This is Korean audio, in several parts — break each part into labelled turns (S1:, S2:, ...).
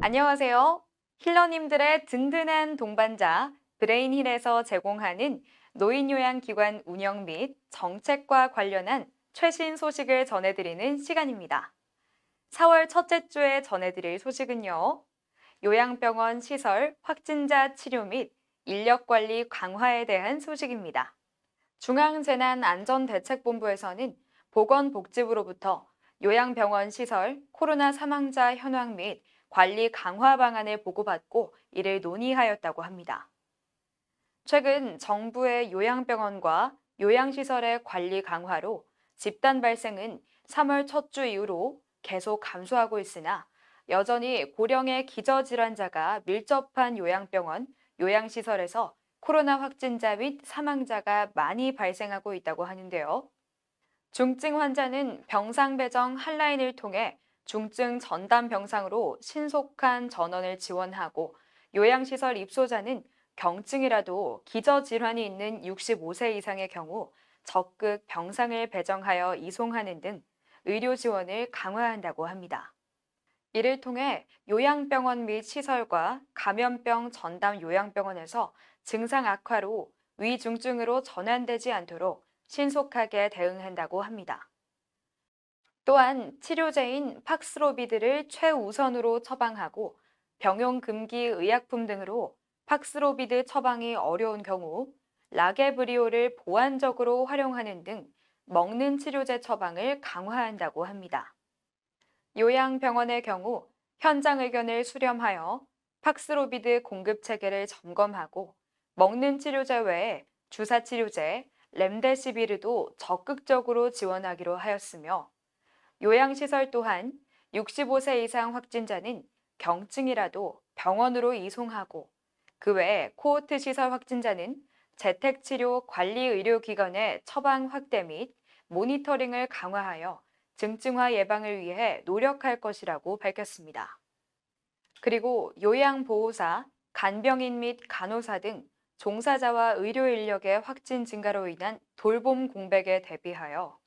S1: 안녕하세요. 힐러님들의 든든한 동반자 브레인힐에서 제공하는 노인요양기관 운영 및 정책과 관련한 최신 소식을 전해드리는 시간입니다. 4월 첫째 주에 전해드릴 소식은요. 요양병원 시설 확진자 치료 및 인력 관리 강화에 대한 소식입니다. 중앙재난안전대책본부에서는 보건복지부로부터 요양병원 시설 코로나 사망자 현황 및 관리 강화 방안을 보고받고 이를 논의하였다고 합니다. 최근 정부의 요양병원과 요양시설의 관리 강화로 집단 발생은 3월 첫 주 이후로 계속 감소하고 있으나 여전히 고령의 기저질환자가 밀접한 요양병원, 요양시설에서 코로나 확진자 및 사망자가 많이 발생하고 있다고 하는데요. 중증 환자는 병상 배정 한라인을 통해 중증 전담 병상으로 신속한 전원을 지원하고 요양시설 입소자는 경증이라도 기저질환이 있는 65세 이상의 경우 적극 병상을 배정하여 이송하는 등 의료 지원을 강화한다고 합니다. 이를 통해 요양병원 및 시설과 감염병 전담 요양병원에서 증상 악화로 위중증으로 전환되지 않도록 신속하게 대응한다고 합니다. 또한 치료제인 팍스로비드를 최우선으로 처방하고 병용 금기 의약품 등으로 팍스로비드 처방이 어려운 경우 라게브리오를 보완적으로 활용하는 등 먹는 치료제 처방을 강화한다고 합니다. 요양병원의 경우 현장 의견을 수렴하여 팍스로비드 공급 체계를 점검하고 먹는 치료제 외에 주사 치료제, 렘데시비르도 적극적으로 지원하기로 하였으며 요양시설 또한 65세 이상 확진자는 경증이라도 병원으로 이송하고 그 외에 코호트 시설 확진자는 재택치료 관리의료기관의 처방 확대 및 모니터링을 강화하여 증증화 예방을 위해 노력할 것이라고 밝혔습니다. 그리고 요양보호사, 간병인 및 간호사 등 종사자와 의료 인력의 확진 증가로 인한 돌봄 공백에 대비하여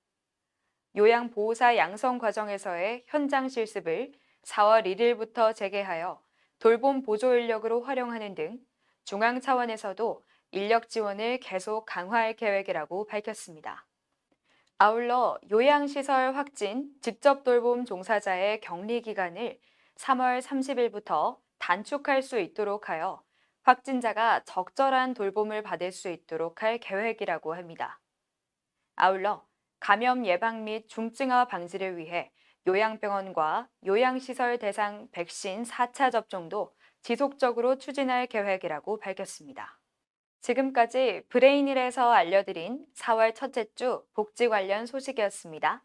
S1: 요양보호사 양성 과정에서의 현장 실습을 4월 1일부터 재개하여 돌봄 보조 인력으로 활용하는 등 중앙 차원에서도 인력 지원을 계속 강화할 계획이라고 밝혔습니다. 아울러 요양시설 확진 직접 돌봄 종사자의 격리 기간을 3월 30일부터 단축할 수 있도록 하여 확진자가 적절한 돌봄을 받을 수 있도록 할 계획이라고 합니다. 아울러 감염 예방 및 중증화 방지를 위해 요양병원과 요양시설 대상 백신 4차 접종도 지속적으로 추진할 계획이라고 밝혔습니다. 지금까지 브레인일에서 알려드린 4월 첫째 주 복지 관련 소식이었습니다.